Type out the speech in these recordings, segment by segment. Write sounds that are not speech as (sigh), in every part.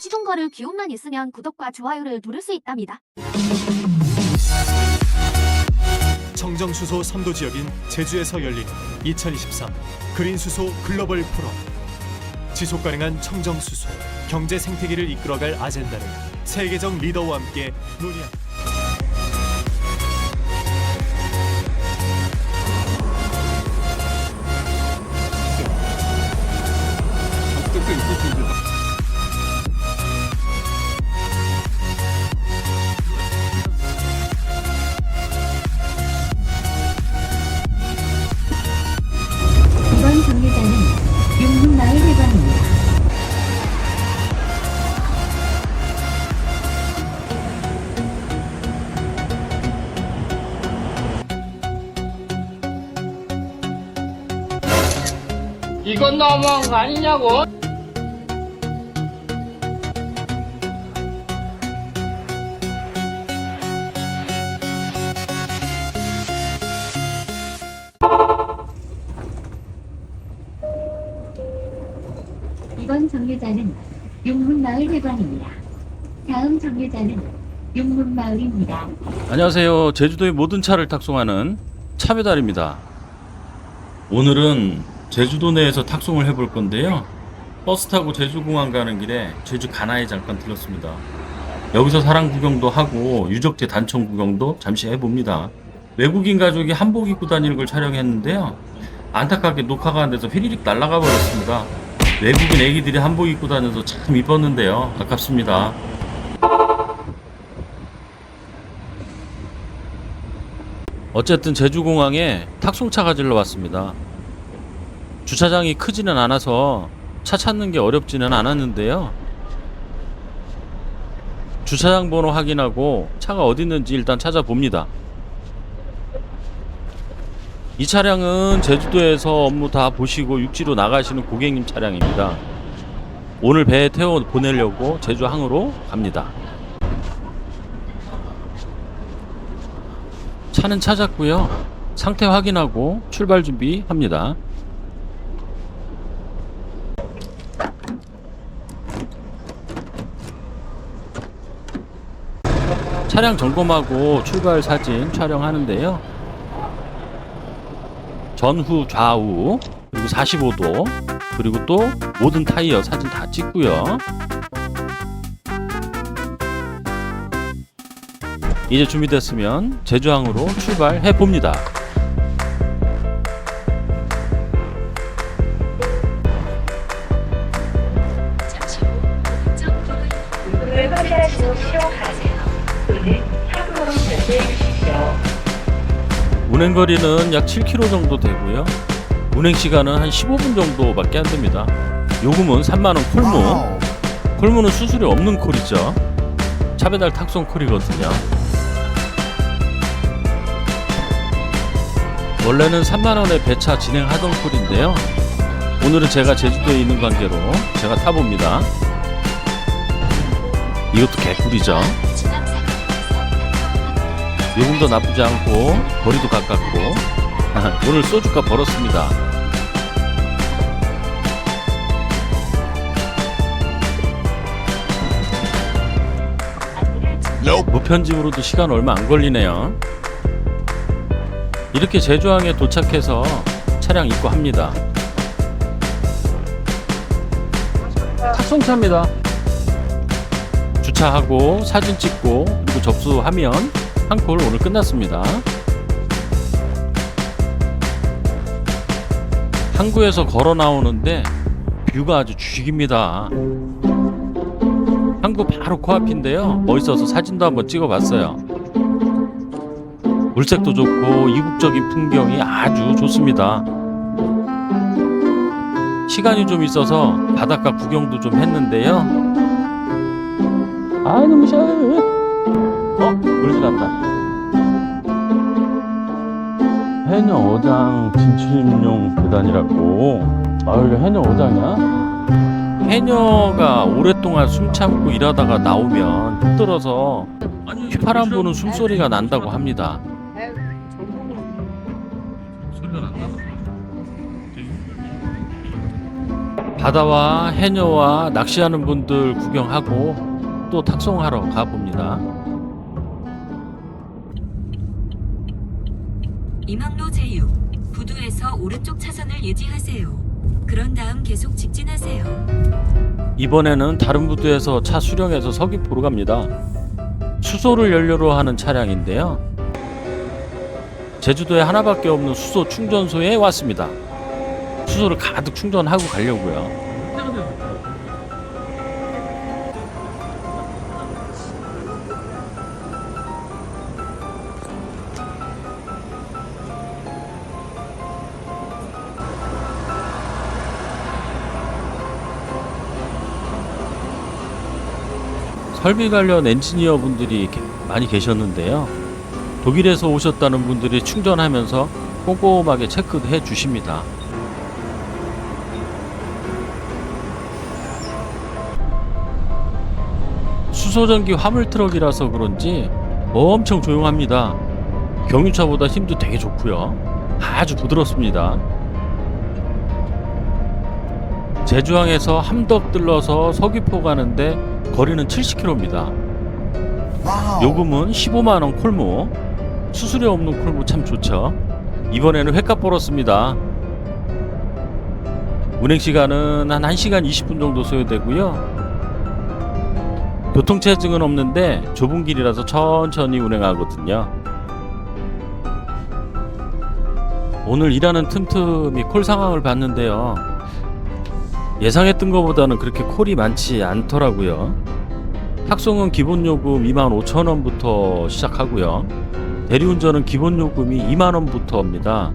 시동 걸을 기운만 있으면 구독과 좋아요를 누를 수 있답니다. 청정수소 선도 지역인 제주에서 열리는 2023 그린수소 글로벌 포럼 지속 가능한 청정수소 경제 생태계를 이끌어갈 아젠다를 세계적 리더와 함께 논의합니다. 이건 너무한 거 아니냐고? 이번 정류장은 용문마을 해관입니다. 다음 정류장은 용문마을입니다. 안녕하세요. 제주도의 모든 차를 탁송하는 차배달입니다. 오늘은 제주도 내에서 탁송을 해볼 건데요. 버스 타고 제주공항 가는 길에 제주 가나에 잠깐 들렀습니다. 여기서 사랑 구경도 하고 유적지 단청 구경도 잠시 해봅니다. 외국인 가족이 한복 입고 다니는 걸 촬영했는데요. 안타깝게 녹화가 안 돼서 휘리릭 날아가 버렸습니다. 외국인 애기들이 한복 입고 다녀서 참 이뻤는데요. 아깝습니다. 어쨌든 제주공항에 탁송차가 질러 왔습니다. 주차장이 크지는 않아서 차 찾는 게 어렵지는 않았는데요. 주차장 번호 확인하고 차가 어디 있는지 일단 찾아봅니다. 이 차량은 제주도에서 업무 다 보시고 육지로 나가시는 고객님 차량입니다. 오늘 배에 태워 보내려고 제주항으로 갑니다. 차는 찾았고요. 상태 확인하고 출발 준비합니다. 차량 점검하고 출발 사진 촬영하는데요. 전후 좌우 그리고 45도 그리고 또 모든 타이어 사진 다 찍고요. 이제 준비됐으면 제주항으로 출발해 봅니다. 운 행 거리는 약 7km 정도 되고요. 운행 시간은 한 15분 정도밖에 안 됩니다. 요금은 3만 원 콜무. 콜무는 수수료 없는 콜이죠. 차배달 탁송 콜이거든요. 원래는 3만 원에 배차 진행하던 콜인데요. 오늘은 제가 제주도에 있는 관계로 제가 타봅니다. 이것도 개꿀이죠. 요금도 나쁘지 않고 거리도 가깝고 (laughs) 오늘 소주값 벌었습니다. 무편집으로도 시간 얼마 안 걸리네요. 이렇게 제주항에 도착해서 차량 입고합니다. 탁송차입니다. 주차하고 사진 찍고 그리고 접수하면 한콜 오늘 끝났습니다. 항구에서 걸어 나오는데 뷰가 아주 죽입니다. 항구 바로 코앞인데요. 멋있어서 사진도 한번 찍어봤어요. 물색도 좋고 이국적인 풍경이 아주 좋습니다. 시간이 좀 있어서 바닷가 구경도 좀 했는데요. 아 너무 시원 해. 어? 물 지났다. 해녀 어장 진출용 계단이라고. 아 여기 해녀 어장이야? 해녀가 오랫동안 숨 참고 일하다가 나오면 힘들어서 휘파람 부는 숨소리가 난다고 합니다. 바다와 해녀와 낚시하는 분들 구경하고 또 탁송하러 가봅니다. 이망로 제유 부두에서 오른쪽 차선을 유지하세요. 그런 다음 계속 직진하세요. 이번에는 다른 부두에서 차 수령해서 서귀포로 갑니다. 수소를 연료로 하는 차량인데요. 제주도에 하나밖에 없는 수소 충전소에 왔습니다. 수소를 가득 충전하고 가려고요. 설비 관련 엔지니어 분들이 게- 많이 계셨는데요. 독일에서 오셨다는 분들이 충전하면서 꼼꼼하게 체크해 주십니다. 수소전기 화물 트럭이라서 그런지 엄청 조용합니다. 경유차보다 힘도 되게 좋고요. 아주 부드럽습니다. 제주항에서 함덕 들러서 서귀포 가는데 거리는 70km입니다. 요금은 15만 원 콜무. 수수료 없는 콜무 참 좋죠. 이번에는 회값 벌었습니다. 운행 시간은 한 1시간 20분 정도 소요되고요. 교통체증은 없는데 좁은 길이라서 천천히 운행하거든요. 오늘 일하는 틈틈이 콜 상황을 봤는데요. 예상했던 것보다는 그렇게 콜이 많지 않더라고요. 탁송은 기본 요금 25,000원부터 시작하고요. 대리운전은 기본 요금이 2만원부터입니다.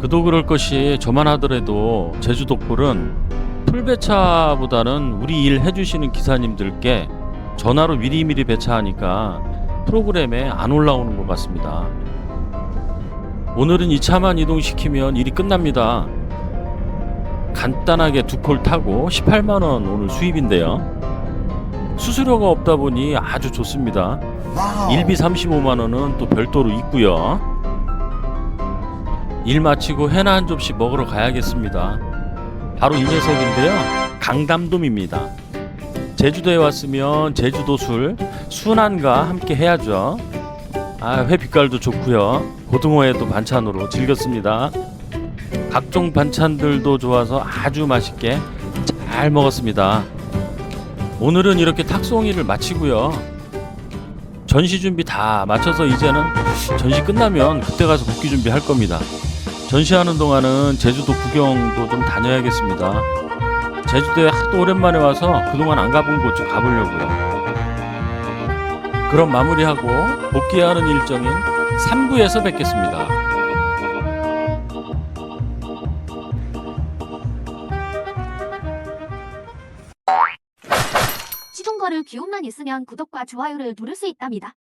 그도 그럴 것이 저만 하더라도 제주도 콜은 풀배차보다는 우리 일 해주시는 기사님들께 전화로 미리미리 배차하니까 프로그램에 안 올라오는 것 같습니다. 오늘은 이 차만 이동시키면 일이 끝납니다. 간단하게 두 콜 타고 18만원 오늘 수입인데요. 수수료가 없다 보니 아주 좋습니다. 일비 35만원은 또 별도로 있고요. 일 마치고 회나 한 접시 먹으러 가야겠습니다. 바로 이 녀석인데요. 강담돔입니다. 제주도에 왔으면 제주도 술, 순한과 함께 해야죠. 아, 회 빛깔도 좋고요. 고등어에도 반찬으로 즐겼습니다. 각종 반찬들도 좋아서 아주 맛있게 잘 먹었습니다. 오늘은 이렇게 탁송일을 마치고요. 전시 준비 다 마쳐서 이제는 전시 끝나면 그때 가서 복귀 준비할 겁니다. 전시하는 동안은 제주도 구경도 좀 다녀야겠습니다. 제주도에 하도 오랜만에 와서 그동안 안 가본 곳 좀 가보려고요. 그럼 마무리하고 복귀하는 일정인 3부에서 뵙겠습니다. 걸을 기운만 있으면 구독과 좋아요를 누를 수 있답니다.